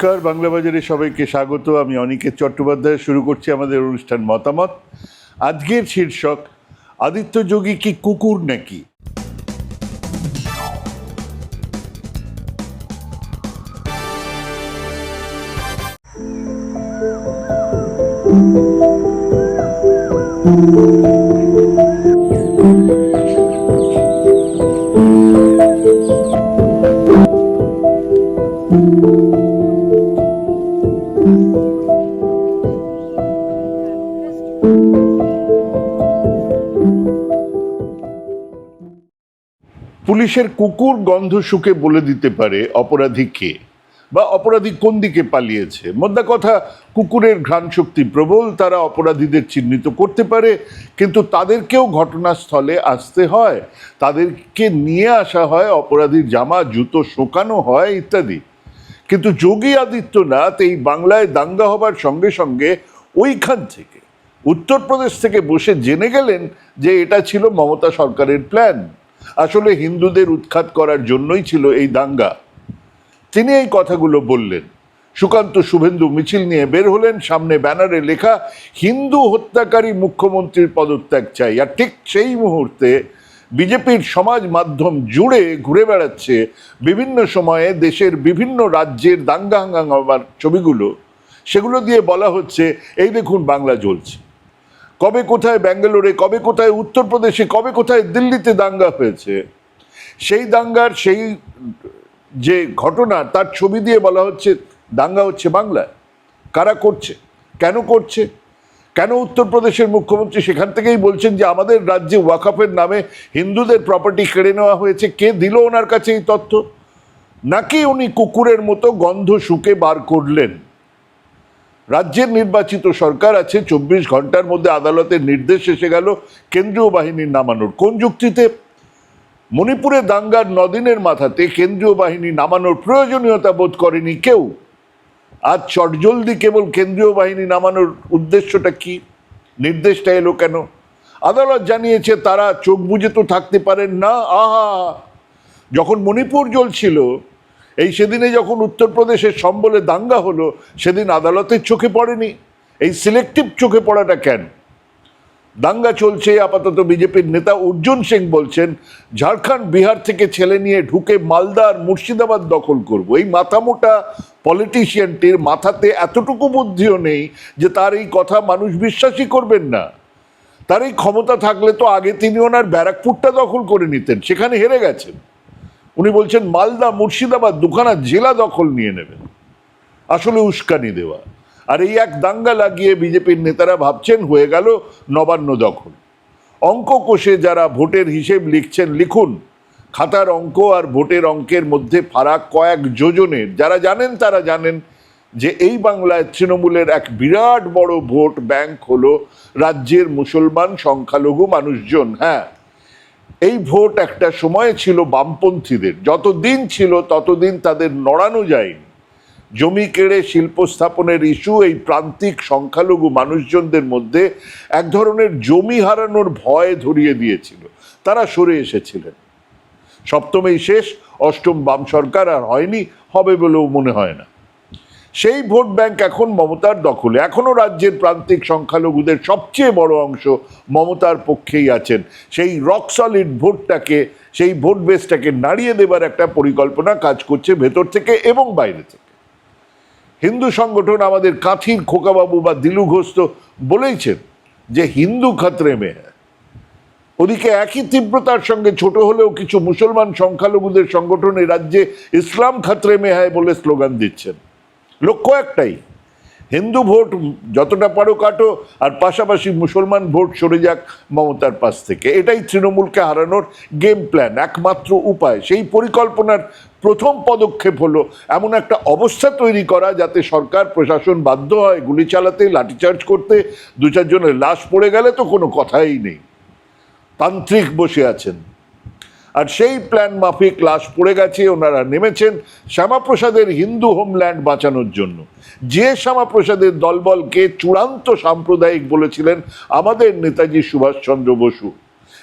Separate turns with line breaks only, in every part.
নমস্কার, বাংলা বাজারে সবাইকে স্বাগত। আমি অনিকেত চট্টোপাধ্যায়, শুরু করছি আমাদের অনুষ্ঠান মতামত। আজকের শীর্ষক, আদিত্য যোগী কি কুকুর নাকি? পুলিশের কুকুর গন্ধ শুকে বলে দিতে পারে অপরাধী কে বা অপরাধী কোন দিকে পালিয়েছে। মোদ্দা কথা, কুকুরের ঘ্রাণ শক্তি প্রবল, তারা অপরাধীদের চিহ্নিত করতে পারে, কিন্তু তাদেরকেও ঘটনাস্থলে আসতে হয়। তাদেরকে নিয়ে আসা হয়, অপরাধীর জামা, জুতো শোকানো হয় ইত্যাদি। কিন্তু যোগী আদিত্যনাথ এই বাংলায় দাঙ্গা হবার সঙ্গে সঙ্গে ওইখান থেকে, উত্তরপ্রদেশ থেকে বসে জেনে গেলেন যে এটা ছিল মমতা সরকারের প্ল্যান আসলে হিন্দুদের উৎখাত করার জন্যই ছিল এই দাঙ্গা। তিনি এই কথাগুলো বললেন। সুকান্ত শুভেন্দু মিছিল নিয়ে বের হলেন, সামনে ব্যানারে লেখা, হিন্দু হত্যাকারী মুখ্যমন্ত্রীর পদত্যাগ চাই। আর ঠিক সেই মুহূর্তে বিজেপির সমাজ মাধ্যম জুড়ে ঘুরে বেড়াচ্ছে বিভিন্ন সময়ে দেশের বিভিন্ন রাজ্যের দাঙ্গা হাঙ্গামার ছবিগুলো। সেগুলো দিয়ে বলা হচ্ছে, এই দেখুন বাংলা জ্বলছে। কবে কোথায় ব্যাঙ্গালোরে, কবে কোথায় উত্তরপ্রদেশে, কবে কোথায় দিল্লিতে দাঙ্গা হয়েছে? সেই দাঙ্গার সেই যে ঘটনা, তার ছবি দিয়ে বলা হচ্ছে দাঙ্গা হচ্ছে বাংলায়। কারা করছে? কেন করছে? কেন উত্তরপ্রদেশের মুখ্যমন্ত্রী সেখান থেকেই বলছেন যে আমাদের রাজ্যে ওয়াকাফের নামে হিন্দুদের প্রপার্টি কেড়ে নেওয়া হয়েছে? কে দিল ওনার কাছে এই তথ্য? নাকি উনি কুকুরের মতো গন্ধ শুকে বার করলেন? রাজ্যের নির্বাচিত সরকার আছে, চব্বিশ ঘণ্টার মধ্যে আদালতের নির্দেশ এসে গেল, কেন্দ্রীয় বাহিনীর নামানোর। কোন যুক্তিতে? মণিপুরে দাঙ্গার নদিনের মাথাতে কেন্দ্রীয় বাহিনী নামানোর প্রয়োজনীয়তা বোধ করেনি কেউ। আজ চটজলদি কেবল কেন্দ্রীয় বাহিনী নামানোর উদ্দেশ্যটা কি? নির্দেশটা এলো কেন? আদালত জানিয়েছে তারা চোখ বুজে তো থাকতে পারেন না। আহা! যখন মণিপুর জ্বলছিল এই সেদিনে যখন উত্তরপ্রদেশের সম্বলে দাঙ্গা হলো, সেদিন আদালতের চোখে পড়েনি। এই সিলেক্টিভ চোখে পড়াটা কেন? দাঙ্গা চলছে, আপাতত বিজেপির নেতা অর্জুন সিং বলছেন, ঝাড়খণ্ড, বিহার থেকে ছেলে নিয়ে ঢুকে মালদার মুর্শিদাবাদ দখল করব। এই মাথামোটা পলিটিশিয়ানটির মাথাতে এতটুকু বুদ্ধিও নেই যে তার এই কথা মানুষ বিশ্বাসই করবেন না। তার এই ক্ষমতা থাকলে তো আগে তিনি ওনার ব্যারাকপুরটা দখল করে নিতেন, সেখানে হেরে গেছেন। উনি বলছেন, মালদা মুর্শিদাবাদ দুখানা জেলা দখল নিয়ে নেবেন। আসলে উস্কানি দেওয়া। আর এই এক দাঙ্গা লাগিয়ে বিজেপির নেতারা ভাবছেন, হয়ে গেল নবান্ন দখল। অঙ্ক কোষে যারা ভোটের হিসেব লিখছেন, লিখুন। খাতার অঙ্ক আর ভোটের অঙ্কের মধ্যে ফারাক কয়েক যোজনের। যারা জানেন, তারা জানেন যে এই বাংলায় তৃণমূলের এক বিরাট বড় ভোট ব্যাংক হলো রাজ্যের মুসলমান, সংখ্যালঘু মানুষজন। হ্যাঁ এই ভোট একটা সময় ছিল বামপন্থীদের। যতদিন ছিল ততদিন তাদের নড়ানো যায়নি। জমি কেড়ে শিল্প স্থাপনের ইস্যু, এই প্রান্তিক সংখ্যালঘু মানুষজনদের মধ্যে এক ধরনের জমি হারানোর ভয় ধরিয়ে দিয়েছিল। তারা সরে এসেছিলেন। সপ্তমেই শেষ, অষ্টম বাম সরকার আর হয়নি, হবে বলেও মনে হয় না। সেই ভোট ব্যাংক এখন মমতার দখলে। এখনও রাজ্যের প্রান্তিক সংখ্যালঘুদের সবচেয়ে বড় অংশ মমতার পক্ষেই আছেন। সেই রক সলিড ভোটটাকে, সেই ভোট বেসটাকে নাড়িয়ে দেবার একটা পরিকল্পনা কাজ করছে ভেতর থেকে এবং বাইরে থেকে। হিন্দু সংগঠন আমাদের কাঁথির খোকাবাবু বা দিলু ঘোষ তো বলেইছেন যে হিন্দু খাতরে মেয়ে। ওদিকে একই তীব্রতার সঙ্গে ছোট হলেও কিছু মুসলমান সংখ্যালঘুদের সংগঠন রাজ্যে ইসলাম খাতরে মে হায় বলে স্লোগান দিচ্ছেন। লক্ষ্য একটাই, হিন্দু ভোট যতটা পারো কাটো আর পাশাপাশি মুসলমান ভোট সরে যাক মমতার পাশ থেকে। এটাই তৃণমূলকে হারানোর গেম প্ল্যান একমাত্র উপায়। সেই পরিকল্পনার প্রথম পদক্ষেপ হলো এমন একটা অবস্থা তৈরি করা যাতে সরকার, প্রশাসন বাধ্য হয় গুলি চালাতে, লাঠিচার্জ করতে দু চারজনের লাশ পড়ে গেলে তো কোনো কথাই নেই। তান্ত্রিক বসে আছেন। আর সেই প্ল্যান মাফিক লাশ পড়ে গেছে, ওনারা নেমেছেন শ্যামাপ্রসাদের হিন্দু হোমল্যান্ড বাঁচানোর জন্য। যে শ্যামাপ্রসাদের দলবলকে চূড়ান্ত সাম্প্রদায়িক বলেছিলেন আমাদের নেতাজি সুভাষচন্দ্র বসু।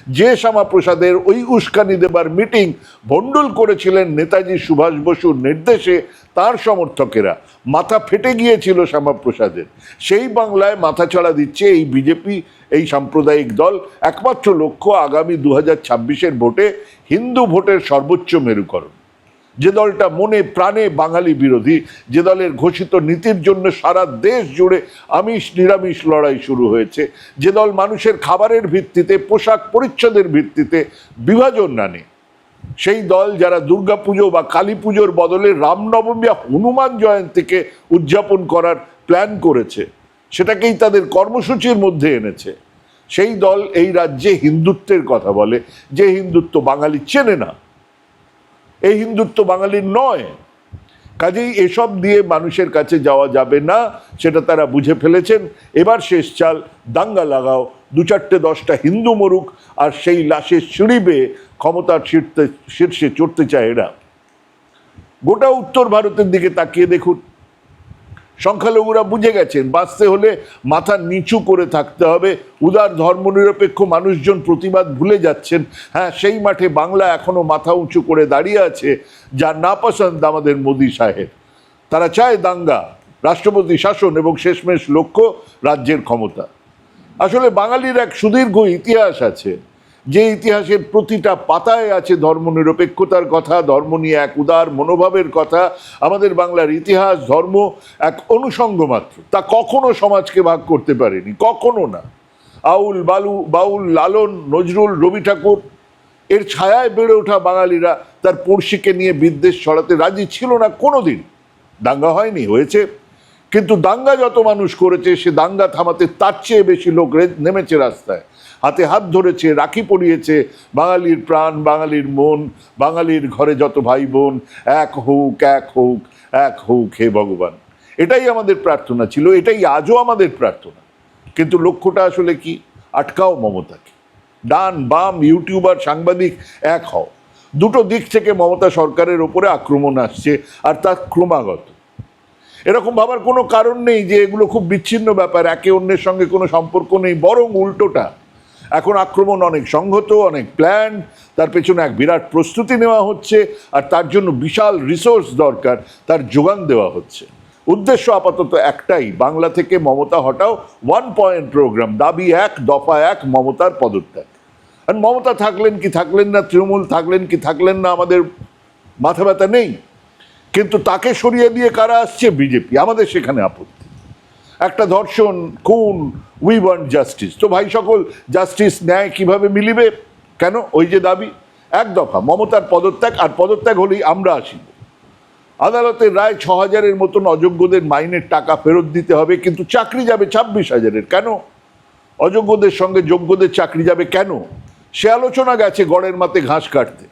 যে শ্যামাপ্রসাদের ওই উস্কানি দেবার মিটিং ভণ্ডুল করেছিলেন নেতাজি সুভাষ বসুর নির্দেশে তার সমর্থকেরা। মাথা ফেটে গিয়েছিল শ্যামাপ্রসাদের। সেই বাংলায় মাথা মাথাছাড়া দিচ্ছে এই বিজেপি, এই সাম্প্রদায়িক দল। একমাত্র লক্ষ্য আগামী দু হাজার ভোটে হিন্দু ভোটের সর্বোচ্চ মেরুকরণ। যে দলটা মনে প্রাণে বাঙালি বিরোধী, যে দলের ঘোষিত নীতির জন্য সারা দেশ জুড়ে আমিষ নিরামিষ লড়াই শুরু হয়েছে, যে দল মানুষের খাবারের ভিত্তিতে, পোশাক পরিচ্ছদের ভিত্তিতে বিভাজন নানে। সেই দল যারা দুর্গাপুজো বা কালী পুজোর বদলে রামনবমী হনুমান জয়ন্তীকে উদযাপন করার প্ল্যান করেছে, সেটাকেই তাদের কর্মসূচির মধ্যে এনেছে। সেই দল এই রাজ্যে হিন্দুত্বের কথা বলে, যে হিন্দুত্ব বাঙালি চেনে না। এই হিন্দুত্ব বাঙালির নয়। কাজেই এসব দিয়ে মানুষের কাছে যাওয়া যাবে না, সেটা তারা বুঝে ফেলেছেন। এবার শেষ চাল, দাঙ্গা লাগাও, দু চারটে দশটা হিন্দু মরুক, আর সেই লাশের সিঁড়ি বেয়ে ক্ষমতার শীর্ষে চড়তে চায় এরা। গোটা উত্তর ভারতের দিকে তাকিয়ে দেখুন। সংখ্যালঘুরা বুঝে গেছেন, বাঁচতে হলে মাথা নিচু করে থাকতে হবে। উদার ধর্মনিরপেক্ষ মানুষজন প্রতিবাদ ভুলে যাচ্ছেন। হ্যাঁ সেই মাঠে বাংলা এখনও মাথা উঁচু করে দাঁড়িয়ে আছে যার না পছন্দ আমাদের মোদী সাহেব। তারা চায় দাঙ্গা, রাষ্ট্রপতি শাসন এবং শেষমেশ লক্ষ্য রাজ্যের ক্ষমতা। আসলে বাঙালির এক সুদীর্ঘ ইতিহাস আছে। যে ইতিহাসের প্রতিটা পাতায় আছে ধর্মনিরপেক্ষতার কথা, ধর্ম নিয়ে এক উদার মনোভাবের কথা, আমাদের বাংলার ইতিহাস, ধর্ম এক অনুষঙ্গ মাত্র। তা কখনো সমাজকে ভাগ করতে পারেনি, কখনো না। আউল বালু, বাউল লালন, নজরুল, রবি ঠাকুর, এর ছায়ায় বেড়ে ওঠা বাঙালিরা তার পড়শিকে নিয়ে বিদ্বেষ ছড়াতে রাজি ছিল না কোনোদিন। দাঙ্গা হয়নি, হয়েছে। কিন্তু দাঙ্গা যত মানুষ করেছে, সে দাঙ্গা থামাতে তার চেয়ে বেশি লোক নেমেছে রাস্তায়। হাতে হাত ধরেছে, রাখি পরিয়েছে বাঙালির প্রাণ, বাঙালির মন, বাঙালির ঘরে যত ভাই বোন এক হোক এক হোক এক হোক, হে ভগবান। এটাই আমাদের প্রার্থনা ছিল, এটাই আজও আমাদের প্রার্থনা। কিন্তু লক্ষ্যটা আসলে কি? আটকাও মমতাকে। ডান বাম ইউটিউবার, সাংবাদিক এক হও। দুটো দিক থেকে মমতা সরকারের ওপরে আক্রমণ আসছে, আর তা ক্রমাগত। এরকম ভাবার কোনো কারণ নেই যে এগুলো খুব বিচ্ছিন্ন ব্যাপার, একে অন্যের সঙ্গে কোনো সম্পর্ক নেই, বরং উল্টোটা। এখন আক্রমণ অনেক সংহত, অনেক প্ল্যান তার পেছনে এক বিরাট প্রস্তুতি নেওয়া হচ্ছে, আর তার জন্য বিশাল রিসোর্স দরকার, তার যোগান দেওয়া হচ্ছে। উদ্দেশ্য আপাতত একটাই, বাংলা থেকে মমতা হটাও ওয়ান পয়েন্ট প্রোগ্রাম দাবি এক, দফা এক, মমতার পদত্যাগ। আর মমতা থাকলেন কি থাকলেন না, তৃণমূল থাকলেন কি থাকলেন না, আমাদের মাথা ব্যথা নেই। কিন্তু তাকে সরিয়ে দিয়ে কারা আসছে? বিজেপি, আমাদের সেখানে আপত্তি। একটা ধর্ষণ, খুন উই ওয়ান্ট জাস্টিস তো ভাই সকল জাস্টিস ন্যায় কীভাবে মিলিবে? কেন? ওই যে দাবি, এক দফা, মমতার পদত্যাগ, আর পদত্যাগ হলেই আমরা আসি আদালতের রায় ছ হাজারের মতন অযোগ্যদের মাইনের টাকা ফেরত দিতে হবে, কিন্তু চাকরি যাবে ছাব্বিশ হাজারের। কেন? অযোগ্যদের সঙ্গে যোগ্যদের চাকরি যাবে কেন? সে আলোচনা গেছে গড়ের মাতে ঘাস কাটতে।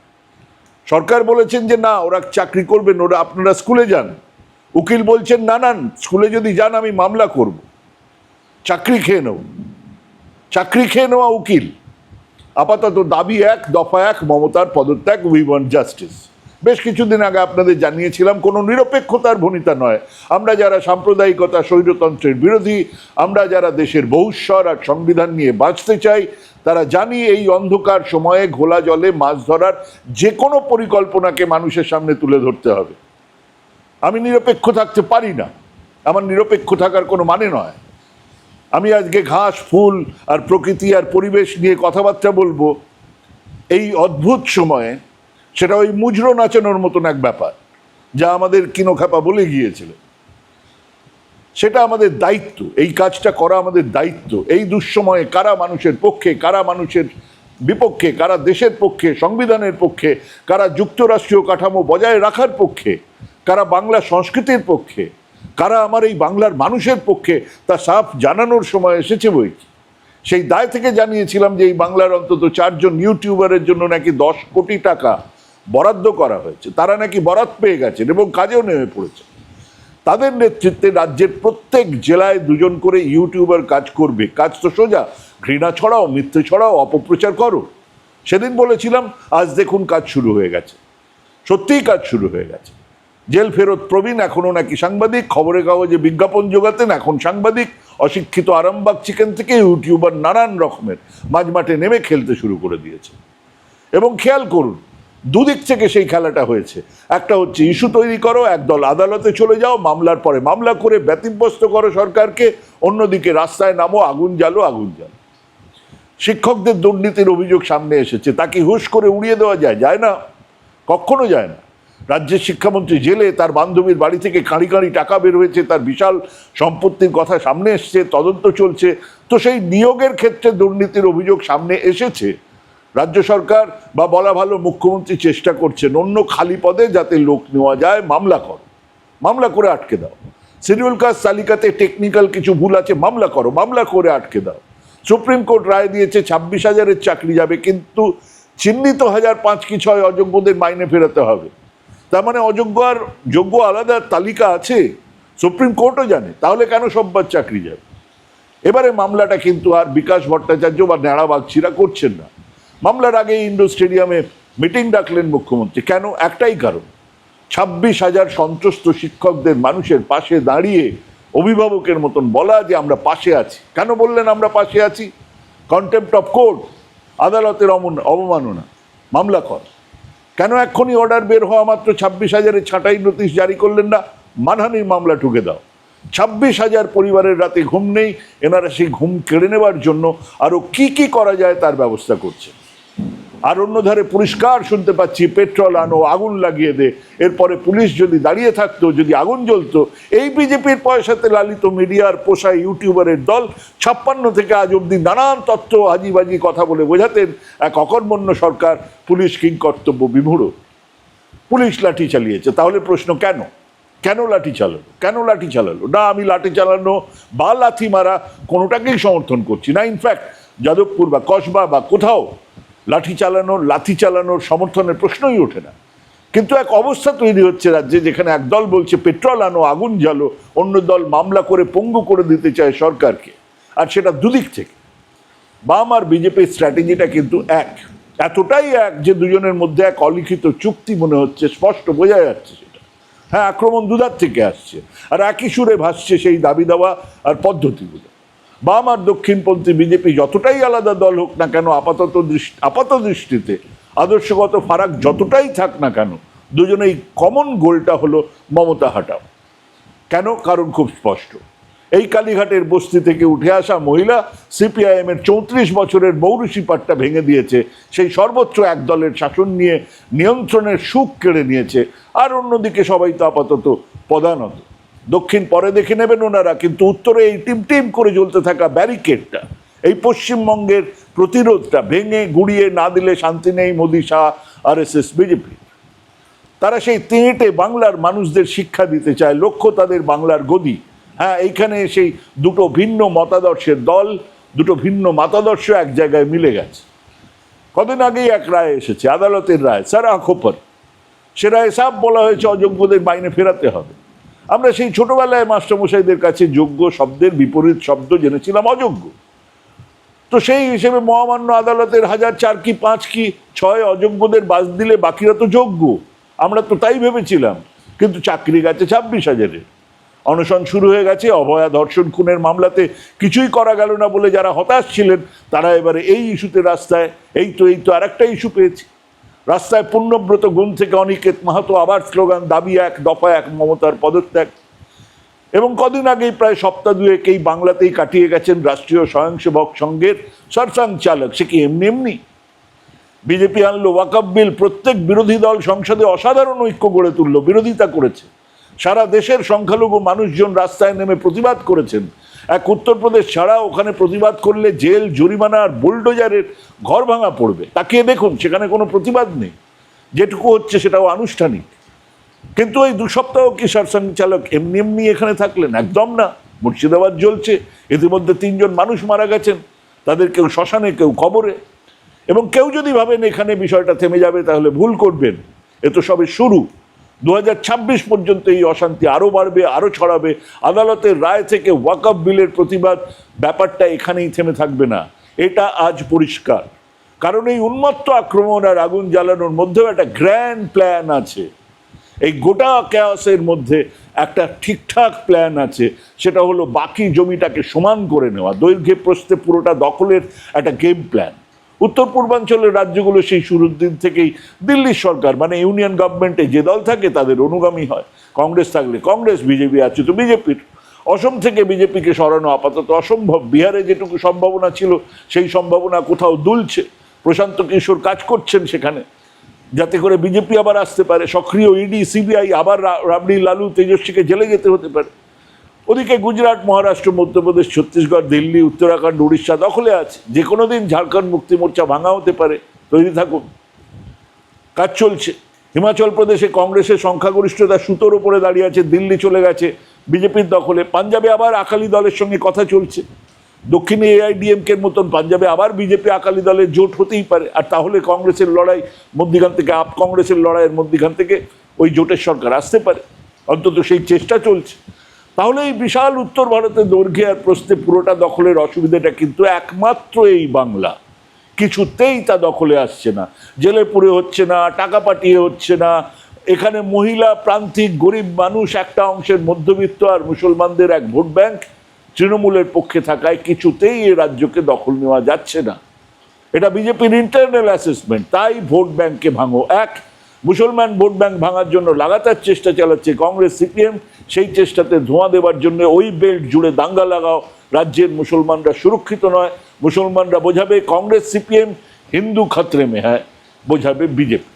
সরকার বলেছেন যে না, ওরা চাকরি করবেন, ওরা আপনারা স্কুলে যান। উকিল বলছেন, না না, স্কুলে যদি যান আমি মামলা করব। চাকরি খেয়ে নেব চাকরি খেয়ে নেওয়া উকিল। আপাতত দাবি এক, দফা এক, মমতার পদত্যাগ, উই ওয়ান্ট জাস্টিস। বেশ কিছুদিন আগে আপনাদের জানিয়েছিলাম, কোনো নিরপেক্ষতার ভনিতা নয়। আমরা যারা সাম্প্রদায়িকতা, স্বৈরতন্ত্রের বিরোধী, আমরা যারা দেশের বহুস্বর আর সংবিধান নিয়ে বাঁচতে চাই, তারা জানি এই অন্ধকার সময়ে ঘোলা জলে মাছ ধরার যে কোনো পরিকল্পনাকে মানুষের সামনে তুলে ধরতে হবে। আমি নিরপেক্ষ থাকতে পারি না। আমার নিরপেক্ষ থাকার কোনো মানে নয়। আমি আজকে ঘাস, ফুল আর প্রকৃতি আর পরিবেশ নিয়ে কথাবার্তা বলব। এই অদ্ভুত সময়ে সেটা ওই মুজরো নাচানোর মতন এক ব্যাপার, যা আমাদের কিনোখাপা বলে গিয়েছিল। সেটা আমাদের দায়িত্ব, এই কাজটা করা আমাদের দায়িত্ব। এই দুঃসময়ে কারা মানুষের পক্ষে, কারা মানুষের বিপক্ষে, কারা দেশের পক্ষে, সংবিধানের পক্ষে, কারা যুক্তরাষ্ট্রীয় কাঠামো বজায় রাখার পক্ষে কারা বাংলা সংস্কৃতির পক্ষে, কারা আমার এই বাংলার মানুষের পক্ষে তা সাফ জানানোর সময় এসেছে বই। সেই দায় থেকে জানিয়েছিলাম যে এই বাংলার অন্তত চারজন ইউটিউবারের জন্য নাকি দশ কোটি টাকা বরাদ্দ করা হয়েছে। তারা নাকি বরাদ পেয়ে গেছেন এবং কাজেও নেমে পড়েছে তাদের নেতৃত্বে রাজ্যের প্রত্যেক জেলায় দুজন করে ইউটিউবার কাজ করবে। কাজ তো সোজা, ঘৃণা ছড়াও, মিথ্যে ছড়াও, অপপ্রচার করো। সেদিন বলেছিলাম, আজ দেখুন কাজ শুরু হয়ে গেছে। সত্যিই কাজ শুরু হয়ে গেছে। জেল ফেরত প্রবীণ, এখনও নাকি সাংবাদিক। খবরের কাগজে বিজ্ঞাপন জোগাতেন এখন সাংবাদিক। অশিক্ষিত আরামবাগ চিকেন থেকে ইউটিউবার নানান রকমের মাঝ মাঠে নেমে খেলতে শুরু করে দিয়েছে। এবং খেয়াল করুন, দুদিক থেকে সেই খেলাটা হয়েছে। একটা হচ্ছে, ইস্যু তৈরি করো, একদল আদালতে চলে যাও, মামলার পরে মামলা করে ব্যতিব্যস্ত করো সরকারকে, অন্যদিকে রাস্তায় নামো, আগুন জ্বালো আগুন জ্বালো। শিক্ষকদের দুর্নীতির অভিযোগ সামনে এসেছে তাকে হুশ করে উড়িয়ে দেওয়া যায়? যায় না। কখনো যায় না। রাজ্যের শিক্ষামন্ত্রী জেলে তার বান্ধবীর বাড়ি থেকে কাঁড়ি কাঁড়ি টাকা বের হয়েছে, তার বিশাল সম্পত্তির কথা সামনে এসছে, তদন্ত চলছে। তো সেই নিয়োগের ক্ষেত্রে দুর্নীতির অভিযোগ সামনে এসেছে। রাজ্য সরকার বা বলা ভালো মুখ্যমন্ত্রী চেষ্টা করছেন, অন্য খালি পদে যাতে লোক নেওয়া যায়, মামলা করো। মামলা করে আটকে দাও। শিডিউল কাস্ট তালিকাতে টেকনিক্যাল কিছু ভুল আছে, মামলা করো, মামলা করে আটকে দাও। সুপ্রিম কোর্ট রায় দিয়েছে, ছাব্বিশ হাজারের চাকরি যাবে, কিন্তু চিহ্নিত হাজার পাঁচ কি ছয় অযোগ্যদের মাইনে ফেরাতে হবে। তার মানে অযোগ্য আর যোগ্য আলাদা তালিকা আছে, সুপ্রিম কোর্টও জানে, তাহলে কেন সব্বার চাকরি যাবে? এবারে মামলাটা কিন্তু আর বিকাশ ভট্টাচার্য বা ন্যাড়া বাগচিরা করছেন না। মামলার আগে ইন্ডো স্টেডিয়ামে মিটিং ডাকলেন মুখ্যমন্ত্রী, কেন? একটাই কারণ, ছাব্বিশ হাজার সন্ত্রস্ত শিক্ষকদের মানুষের পাশে দাঁড়িয়ে অভিভাবকের মতন বলা যে আমরা পাশে আছি। কেন বললেন আমরা পাশে আছি? কন্টেম্প্ট অফ কোর্ট আদালতের অবমাননা। মামলা কর। কেন এখনই অর্ডার বের হওয়া মাত্র ছাব্বিশ হাজারের ছাঁটাই নোটিশ জারি করলেন না? মানহানির মামলা ঠুকে দাও। ছাব্বিশ হাজার পরিবারের রাতে ঘুম নেই এনারা সেই ঘুম কেড়ে নেওয়ার জন্য আরও কি কি করা যায় তার ব্যবস্থা করছে। আর অন্য ধারে পরিষ্কার শুনতে পাচ্ছি, পেট্রোল আনো, আগুন লাগিয়ে দে। এরপরে পুলিশ যদি দাঁড়িয়ে থাকতো, যদি আগুন জ্বলতো, এই বিজেপির পয়সাতে লালিত মিডিয়ার পোষা ইউটিউবারের দল ছাপ্পান্ন থেকে আজ অবধি নানান তত্ত্ব হাজিবাজি কথা বলে বোঝাতেন এক অকর্মণ্য সরকার। পুলিশ কিং কর্তব্য বিমূঢ়। পুলিশ লাঠি চালিয়েছে। তাহলে প্রশ্ন কেন? কেন লাঠি চালালো? কেন লাঠি চালালো? না, আমি লাঠি চালানো বা লাথি মারা কোনোটাকেই সমর্থন করছি না। ইনফ্যাক্ট যাদবপুর বা কসবা বা কোথাও লাঠি চালানোর, লাথি চালানোর সমর্থনের প্রশ্নই ওঠে না। কিন্তু এক অবস্থা তৈরি হচ্ছে রাজ্যে যেখানে এক দল বলছে পেট্রোল আনো, আগুন জ্বালো, অন্য দল মামলা করে পঙ্গু করে দিতে চায় সরকারকে। আর সেটা দুদিক থেকে। বাম আর বিজেপির স্ট্র্যাটেজিটা কিন্তু এক। এতটাই এক যে দুজনের মধ্যে এক অলিখিত চুক্তি মনে হচ্ছে, স্পষ্ট বোঝা যাচ্ছে সেটা। হ্যাঁ আক্রমণ দুধার থেকে আসছে। আর একই সুরে ভাসছে সেই দাবি দেওয়া আর পদ্ধতিগুলো। বাম আর দক্ষিণপন্থী বিজেপি যতটাই আলাদা দল হোক না কেন, আপাতত দৃষ্টি আপাত দৃষ্টিতে আদর্শগত ফারাক যতটাই থাক না কেন, দুজনেই কমন গোলটা হলো মমতা হাটাও। কেন? কারণ খুব স্পষ্ট। এই কালীঘাটের বস্তি থেকে উঠে আসা মহিলা সিপিআইএমের চৌত্রিশ বছরের মৌরুষি পাট্টা ভেঙে দিয়েছে। সেই সর্বোচ্চ এক দলের শাসন নিয়ে নিয়ন্ত্রণের সুখ কেড়ে নিয়েছে। আর অন্যদিকে সবাই তো আপাতত পদানত। দক্ষিণ পরে দেখে নেবেন ওনারা, কিন্তু উত্তরে এই টিম টিম করে জ্বলতে থাকা ব্যারিকেডটা, এই পশ্চিমবঙ্গের প্রতিরোধটা ভেঙে গুড়িয়ে না দিলে শান্তি নেই Modi, Shah R S S BJP. তারা সেই তিঁটে বাংলার মানুষদের শিক্ষা দিতে চায়, লক্ষ্য তাদের বাংলার গদি। হ্যাঁ এইখানে সেই দুটো ভিন্ন মতাদর্শের দল, দুটো ভিন্ন মতাদর্শ এক জায়গায় মিলে গেছে। কদিন আগেই এক রায় এসেছে, আদালতের রায় সারা খোপর। সে রায় সাপ বলা হয়েছে, অযোগ্যদের বাইনে ফেরাতে হবে। আমরা সেই ছোটবেলায় মাস্টারমশাইদের কাছে যোগ্য শব্দের বিপরীত শব্দ জেনেছিলাম অযোগ্য। তো সেই হিসেবে মহামান্য আদালতের হাজার চার কি, পাঁচ কি, ছয় অযোগ্যদের বাস দিলে বাকিরা তো যোগ্য। আমরা তো তাই ভেবেছিলাম, কিন্তু চাকরি গেছে ছাব্বিশ হাজারের অনশন শুরু হয়ে গেছে, অভয়া ধর্ষণ খুনের মামলাতে কিছুই করা গেল না বলে যারা হতাশ ছিলেন, তারা এবারে এই ইস্যুতে রাস্তায়, এই তো এই তো আর একটা ইস্যু পেয়েছি। রাস্তায় পুণ্যব্রত গুণ থেকে অনিকেত মাহাতো আবার স্লোগান, দাবি এক, দফা এক, মমতার পদত্যাগ। এবং কদিন আগেই প্রায় সপ্তাহ দুয়েক এই বাংলাতেই কাটিয়ে গেছেন রাষ্ট্রীয় স্বয়ংসেবক সংঘের সরসাং চালক। সে কি এমনি এমনি? বিজেপি আনলো ওয়াকাব বিল, প্রত্যেক বিরোধী দল সংসদে অসাধারণ ঐক্য গড়ে তুললো, বিরোধিতা করেছে। সারা দেশের সংখ্যালঘু মানুষজন রাস্তায় নেমে প্রতিবাদ করেছেন। এক উত্তরপ্রদেশ ছাড়া ওখানে প্রতিবাদ করলে জেল, জরিমানা আর বুলডোজারের ঘর ভাঙা পড়বে। তাকিয়ে দেখুন, সেখানে কোনো প্রতিবাদ নেই। যেটুকু হচ্ছে সেটাও আনুষ্ঠানিক। কিন্তু ওই দু সপ্তাহ কি সরসং চালক এমনি এমনি এখানে থাকলেন? একদম না। মুর্শিদাবাদ জ্বলছে। ইতিমধ্যে তিনজন মানুষ মারা গেছেন। তাদের কেউ শ্মশানে, কেউ কবরে। এবং কেউ যদি ভাবেন এখানে বিষয়টা থেমে যাবে, তাহলে ভুল করবেন। এ তো সবে শুরু। দু হাজার ছাব্বিশ পর্যন্ত এই অশান্তি আরও বাড়বে আরও ছড়াবে। আদালতের রায় থেকে ওয়াকআপ বিলের প্রতিবাদ ব্যাপারটা এখানেই থেমে থাকবে না। এটা আজ পরিষ্কার। কারণ এই উন্মত্ত আক্রমণ আর আগুন জ্বালানোর মধ্যেও একটা গ্র্যান্ড প্ল্যান আছে। এই গোটা ক্যাসের মধ্যে একটা ঠিকঠাক প্ল্যান আছে। সেটা হলো বাকি জমিটাকে সমান করে নেওয়া। দৈর্ঘ্যে প্রস্থে পুরোটা দখলের একটা গেম প্ল্যান উত্তর পূর্বাঞ্চলের রাজ্যগুলো সেই শুরুর দিন থেকেই দিল্লির সরকার মানে ইউনিয়ন গভর্নমেন্টে যে দল থাকে তাদের অনুগামী হয়। কংগ্রেস থাকলে কংগ্রেস, বিজেপি আছে তো বিজেপির। অসম থেকে বিজেপিকে সরানো আপাতত অসম্ভব। বিহারে যেটুকু সম্ভাবনা ছিল সেই সম্ভাবনা কোথাও দুলছে। প্রশান্ত কিশোর কাজ করছেন সেখানে। যাতে করে বিজেপি আবার আসতে পারে। সক্রিয় ইডি, সিবিআই, আবার রাবড়ি, লালু, তেজস্বীকে জেলে যেতে হতে পারে। ওদিকে গুজরাট, মহারাষ্ট্র, মধ্যপ্রদেশ, ছত্তিশগড়, দিল্লি, উত্তরাখণ্ড, উড়িষ্যা দখলে আছে। যে কোনো দিন ঝাড়খণ্ড মুক্তি মোর্চা ভাঙা হতে পারে। তৈরি থাকুন। কাজ চলছে। হিমাচল প্রদেশে কংগ্রেসের সংখ্যাগরিষ্ঠতা সুতোর উপরে দাঁড়িয়ে আছে, দিল্লি চলে গেছে বিজেপির দখলে। পাঞ্জাবে আবার আকালি দলের সঙ্গে কথা চলছে। দক্ষিণে এআইডিএমকের মতন পাঞ্জাবে আবার বিজেপি আকালি দলের জোট হতেই পারে। আর তাহলে কংগ্রেসের লড়াই মধ্যিখান থেকে, আপ কংগ্রেসের লড়াইয়ের মধ্যিখান থেকে ওই জোটের সরকার আসতে পারে। অন্তত সেই চেষ্টা চলছে। তাহলে এই বিশাল উত্তর ভারতের দৈর্ঘ্যে আর প্রস্থে পুরোটা দখলের অসুবিধাটা কিন্তু একমাত্র এই বাংলা। কিছুতেই তা দখলে আসছে না। জেলে পুরে হচ্ছে না, টাকা পাঠিয়ে হচ্ছে না। এখানে মহিলা, প্রান্তিক, গরিব মানুষ, একটা অংশের মধ্যবিত্ত আর মুসলমানদের এক ভোট ব্যাংক তৃণমূলের পক্ষে থাকায় কিছুতেই এ রাজ্যকে দখল নেওয়া যাচ্ছে না। এটা বিজেপির ইন্টারনাল অ্যাসেসমেন্ট তাই ভোট ব্যাংকে ভাঙো। এক মুসলমান ভোট ব্যাংক ভাঙার জন্য লাগাতার চেষ্টা চালাচ্ছে কংগ্রেস, সিপিএম। সেই চেষ্টাতে ধোঁয়া দেওয়ার জন্য ওই বেল্ট জুড়ে দাঙ্গা লাগাও। রাজ্যের মুসলমানরা সুরক্ষিত নয়। মুসলমানরা বোঝাবে কংগ্রেস, সিপিএম হিন্দু খাতরে মে হ্যায় বোঝাবে বিজেপি।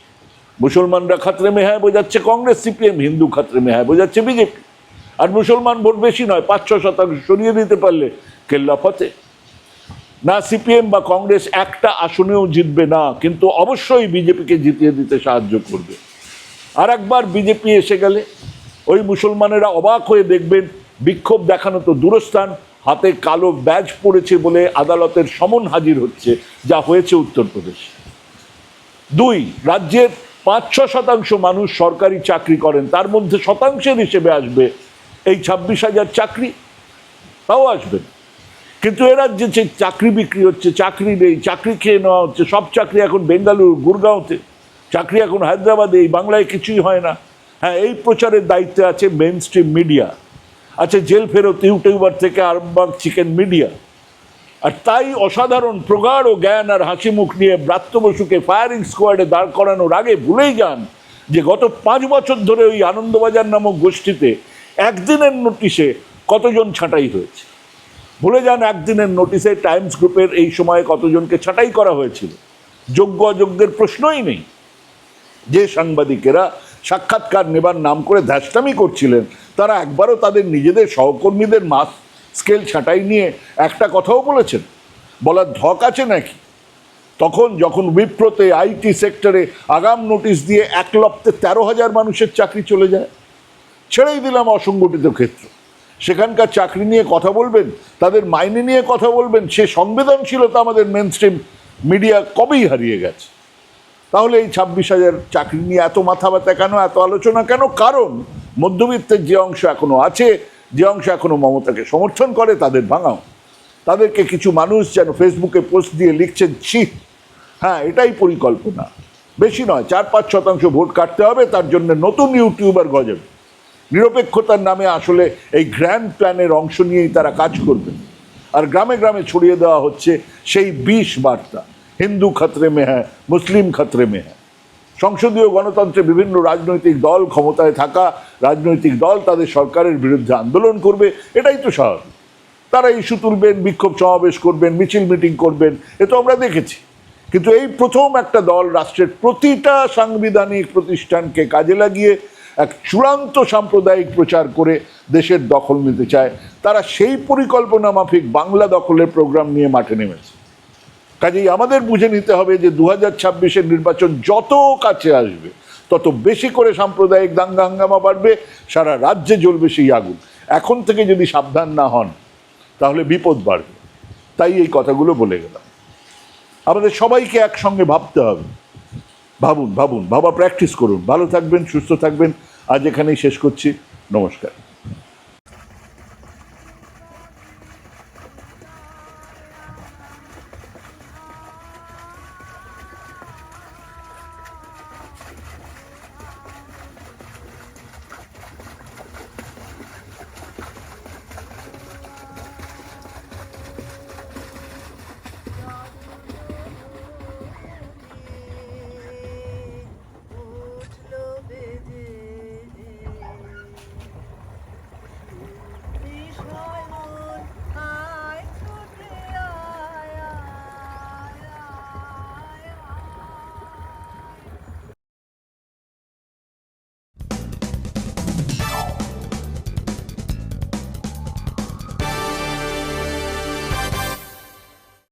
মুসলমানরা খাতরে মে হ্যায় বোঝাচ্ছে কংগ্রেস, সিপিএম হিন্দু খাতরে মে বোঝাচ্ছে বিজেপি। আর মুসলমান ভোট বেশি নয় পাঁচ ছ শতাংশ সরিয়ে দিতে পারলে কেল্লা ফতে। না সিপিএম বা কংগ্রেস একটা আসনেও জিতবে না, কিন্তু অবশ্যই বিজেপিকে জিতিয়ে দিতে সাহায্য করবে। আর একবার বিজেপি এসে গেলে ওই মুসলমানেরা অবাক হয়ে দেখবেন, বিক্ষোভ দেখানো তো দূরস্থান, হাতে কালো ব্যাজ পড়েছে বলে আদালতের সমন হাজির হচ্ছে, যা হয়েছে উত্তরপ্রদেশ। দুই, রাজ্যের পাঁচ ছ শতাংশ মানুষ সরকারি চাকরি করেন, তার মধ্যে শতাংশের হিসেবে আসবে এই ছাব্বিশ হাজার চাকরি। তাও আসবেন কিন্তু এ রাজ্যে যে চাকরি বিক্রি হচ্ছে, চাকরি নেই, চাকরি খেয়ে নেওয়া হচ্ছে, সব চাকরি এখন বেঙ্গালুরু, গুরগাঁওতে। চাকরি এখন হায়দ্রাবাদে, এই বাংলায় কিছুই হয় না। হ্যাঁ এই প্রচারের দায়িত্বে আছে মেন স্ট্রিম মিডিয়া আছে জেল ফেরত, ইউটিউবার থেকে আরবাগ চিকেন মিডিয়া। আর তাই অসাধারণ প্রগাঢ় জ্ঞান আর হাসি মুখ নিয়ে ব্রাত্য বসুকে ফায়ারিং স্কোয়াডে দাঁড় করানোর আগে ভুলেই যান যে গত পাঁচ বছর ধরে ওই আনন্দবাজার নামক গোষ্ঠীতে একদিনের নোটিশে কতজন ছাঁটাই হয়েছে। ভুলে যান, একদিনের নোটিশে টাইমস গ্রুপের এই সময়ে কতজনকে ছাঁটাই করা হয়েছিল? যোগ্য অযোগ্যের প্রশ্নই নেই। যে সাংবাদিকেরা সাক্ষাৎকার নেবার নাম করে ধ্যাস্টামি করছিলেন, তারা একবারও তাদের নিজেদের সহকর্মীদের মাস স্কেল ছাঁটাই নিয়ে একটা কথাও বলেছেন। বলার ধক আছে নাকি? তখন যখন উইপ্রোতে আইটি সেক্টরে আগাম নোটিশ দিয়ে এক লপ্তে তেরো হাজার মানুষের চাকরি চলে যায়, ছেড়েই দিলাম অসংগঠিত ক্ষেত্র। সেখানকার চাকরি নিয়ে কথা বলবেন, তাদের মাইনে নিয়ে কথা বলবেন, সে সংবেদনশীলতা আমাদের মেন স্ট্রিম মিডিয়া কবেই হারিয়ে গেছে। তাহলে এই ছাব্বিশ হাজার চাকরি নিয়ে এত মাথা ব্যথা কেন, এত আলোচনা কেন? কারণ মধ্যবিত্তের যে অংশ এখনও আছে, যে অংশ এখনও মমতাকে সমর্থন করে, তাদের ভাঙাও। তাদেরকে কিছু মানুষ যেন ফেসবুকে পোস্ট দিয়ে লিখছেন, ছি হ্যাঁ এটাই পরিকল্পনা। বেশি নয়, চার পাঁচ শতাংশ ভোট কাটতে হবে, তার জন্য নতুন ইউটিউবার গজাবে। নিরপেক্ষতার নামে আসলে এই গ্র্যান্ড প্ল্যানের অংশ নিয়েই তারা কাজ করবে। আর গ্রামে গ্রামে ছড়িয়ে দেওয়া হচ্ছে সেই বিষ বার্তা। হিন্দু খতরে মে হ্যাঁ মুসলিম খতরে মে হ্যাঁ সংসদীয় গণতন্ত্রে বিভিন্ন রাজনৈতিক দল ক্ষমতায় থাকা রাজনৈতিক দল তাদের সরকারের বিরুদ্ধে আন্দোলন করবে, এটাই তো স্বাভাবিক। তারা ইস্যু তুলবেন, বিক্ষোভ সমাবেশ করবেন, মিছিল মিটিং করবেন, এ তো আমরা দেখেছি। কিন্তু এই প্রথম একটা দল রাষ্ট্রের প্রতিটা সাংবিধানিক প্রতিষ্ঠানকে কাজে লাগিয়ে এক চূড়ান্ত সাম্প্রদায়িক প্রচার করে দেশের দখল নিতে চায়। তারা সেই পরিকল্পনা মাফিক বাংলা দখলের প্রোগ্রাম নিয়ে মাঠে নেমেছে। কাজেই আমাদের বুঝে নিতে হবে যে দু হাজার নির্বাচন যত কাছে আসবে, তত বেশি করে সাম্প্রদায়িক দাঙ্গা হাঙ্গামা বাড়বে, সারা রাজ্যে জ্বলবে সেই আগুন। এখন থেকে যদি সাবধান না হন, তাহলে বিপদ বাড়বে। তাই এই কথাগুলো বলে গেলাম। আমাদের সবাইকে একসঙ্গে ভাবতে হবে। ভাবুন ভাবুন ভাবা প্র্যাকটিস করুন। ভালো থাকবেন সুস্থ থাকবেন। আজ এখানেই শেষ করছি। নমস্কার।